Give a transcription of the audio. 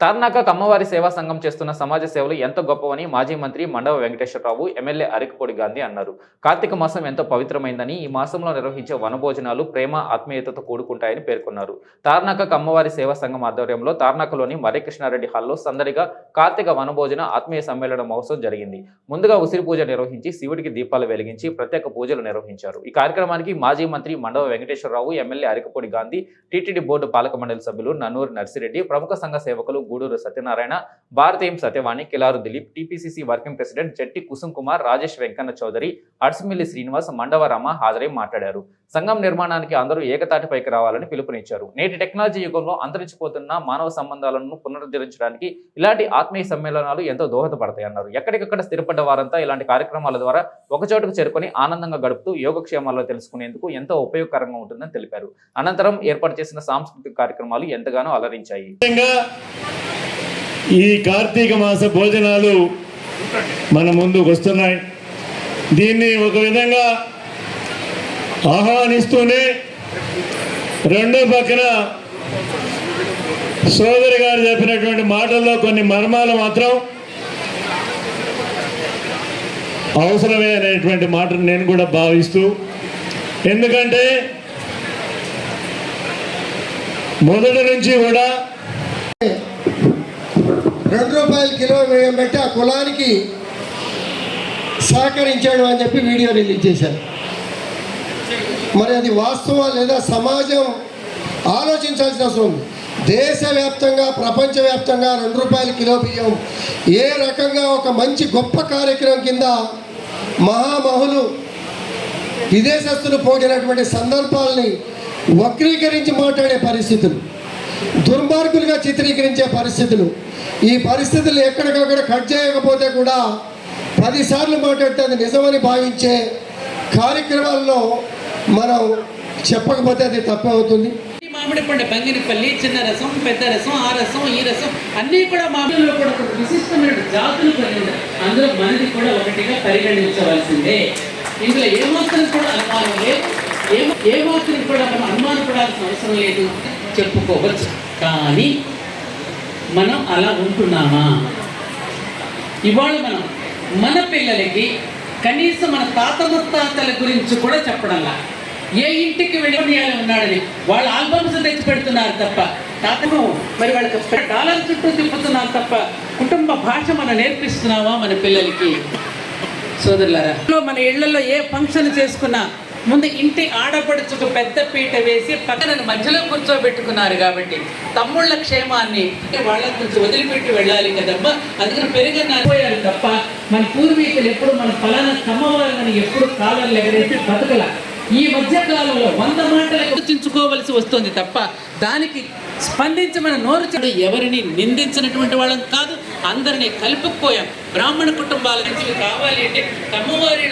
తార్నాక కమ్మవారి సేవా సంఘం చేస్తున్న సమాజ సేవలు ఎంత గొప్పవని మాజీ మంత్రి మండవ వెంకటేశ్వరరావు ఎమ్మెల్యే అరికపూడి గాంధీ అన్నారు. కార్తీక మాసం ఎంతో పవిత్రమైందని ఈ మాసంలో నిర్వహించే వనభోజనాలు ప్రేమ ఆత్మీయతతో కూడుకుంటాయని పేర్కొన్నారు. తార్నాక కమ్మవారి సేవా సంఘం ఆధ్వర్యంలో తార్నాకలోని మర్రికృష్ణారెడ్డి హాల్లో సందడిగా కార్తీక వనభోజన ఆత్మీయ సమ్మేళన మహోత్సవం జరిగింది. ముందుగా ఉసిరి పూజ నిర్వహించి శివుడికి దీపాలు వెలిగించి ప్రత్యేక పూజలు నిర్వహించారు. ఈ కార్యక్రమానికి మాజీ మంత్రి Mandava Venkateswararao MLA Arikapudi Gandhi TTD board పాలక మండలి సభ్యులు నన్నూరు నర్సిరెడ్డి ప్రముఖ సంఘ సేవకులు గూడూరు సత్యనారాయణ భారతీయం Satyavani Kilaru Dilip TPCC working president Jatti Kusum Kumar Rajesh Venkanna Chowdary Adsimilli Srinivas మండవరామ హాజరై మాట్లాడారు. సంఘం నిర్మాణానికి అందరూ ఏకతాటిపైకి రావాలని పిలుపునిచ్చారు. నేటి టెక్నాలజీ యుగంలో అంతరించిపోతున్న మానవ సంబంధాలను పునరుద్ధరించడానికి ఇలాంటి ఆత్మీయ సమ్మేళనాలు ఎంతో దోహదపడతాయి అన్నారు ఎక్కడికక్కడ స్థిరపడ్డ వారంతా ఇలాంటి కార్యక్రమాల ద్వారా ఒకచోటకు చేరుకొని ఆనందంగా గడుపుతూ యోగక్షేమాల్లో తెలుసుకునేందుకు ఎంతో ఉపయోగకరంగా ఉంటుందని తెలిపారు. అనంతరం ఏర్పాటు చేసిన సాంస్కృతిక కార్యక్రమాలు ఎంతగానో అలరించాయి. ఈ కార్తీక మాస భోజనాలు మన ముందుకు వస్తున్నాయి. దీన్ని ఒక విధంగా ఆహ్వానిస్తూనే రెండో పక్కన సోదరి గారు చెప్పినటువంటి మాటల్లో కొన్ని మర్మాలు మాత్రం అవసరమే అనేటువంటి మాటను నేను కూడా భావిస్తూ ఎందుకంటే మొదటి నుంచి కూడా రెండు రూపాయల కిలో వ్యయం పెట్టి ఆ కులానికి సహకరించాడు అని చెప్పి వీడియో రిలీజ్ చేశారు. మరి అది వాస్తవం లేదా సమాజం ఆలోచించాల్సిన అవసరం ఉంది. దేశవ్యాప్తంగా ప్రపంచవ్యాప్తంగా రెండు రూపాయల కిలో బియ్యం ఏ రకంగా ఒక మంచి గొప్ప కార్యక్రమం కింద మహామహులు విదేశస్తులు పోగినటువంటి సందర్భాల్ని వక్రీకరించి మాట్లాడే పరిస్థితులు. దుర్మార్గులుగా చిత్రీకరించే పరిస్థితులు. ఈ పరిస్థితులు ఎక్కడికక్కడ కట్ చేయకపోతే కూడా పదిసార్లు మాట్లాడితే అది నిజమని భావించే కార్యక్రమాల్లో మనం చెప్పకపోతే అది తప్పవుతుంది ఈ మామిడి పండు బంగినపల్లి చిన్న రసం పెద్ద రసం ఆ రసం ఈ రసం అన్నీ కూడా మామిడిలో కూడా ఒక విశిష్టమైన జాతులు కలిగి ఉన్నాయి. అందులో మనది కూడా ఒకటిగా పరిగణించవలసిందే. ఇందులో ఏమాత్రం కూడా అనుమానం లేదు. ఏ ఏమాత్రం కూడా మనం అనుమానపడాల్సిన అవసరం లేదు. చెప్పుకోవచ్చు. కానీ మనం అలా ఉంటున్నామా? ఇవాళ మనం మన పిల్లలకి కనీసం మన తాత ముత్తాతల గురించి కూడా చెప్పడంలా. ఏ ఇంటికి వెళ్ళి ఉన్నాడని వాళ్ళ ఆల్బమ్స్ తెచ్చి పెడుతున్నారు తప్ప తాతను మరి వాళ్ళకి డాలర్ చుట్టూ తిప్పుతున్నారు తప్ప కుటుంబ భాష మనం నేర్పిస్తున్నావా మన పిల్లలకి? సోదరులారా మన ఇళ్ళలో ఏ ఫంక్షన్ చేసుకున్నా ముందు ఇంటి ఆడపడుచుకు పెద్ద పీట వేసి పక్కన మధ్యలో కూర్చోబెట్టుకున్నారు కాబట్టి తమ్ముళ్ళ క్షేమాన్ని వాళ్ళ నుంచి వదిలిపెట్టి వెళ్ళాలి కదమ్మా. అందుకని పెరిగిన పోయారు తప్ప మన పూర్వీకులు ఎప్పుడు మన ఫలానా కమ్మవారిని ఎప్పుడు కాలం ఎగరేసి బతకల. ఈ మధ్య కాలంలో వంద మాటలు గుర్తుంచుకోవలసి వస్తుంది తప్ప దానికి స్పందించి మన నోరు చెడు ఎవరిని నిందించినటువంటి వాళ్ళం కాదు అందరినీ కలుపుకుపోయాం. బ్రాహ్మణ కుటుంబాల నుంచి కావాలి అంటే కమ్మవారి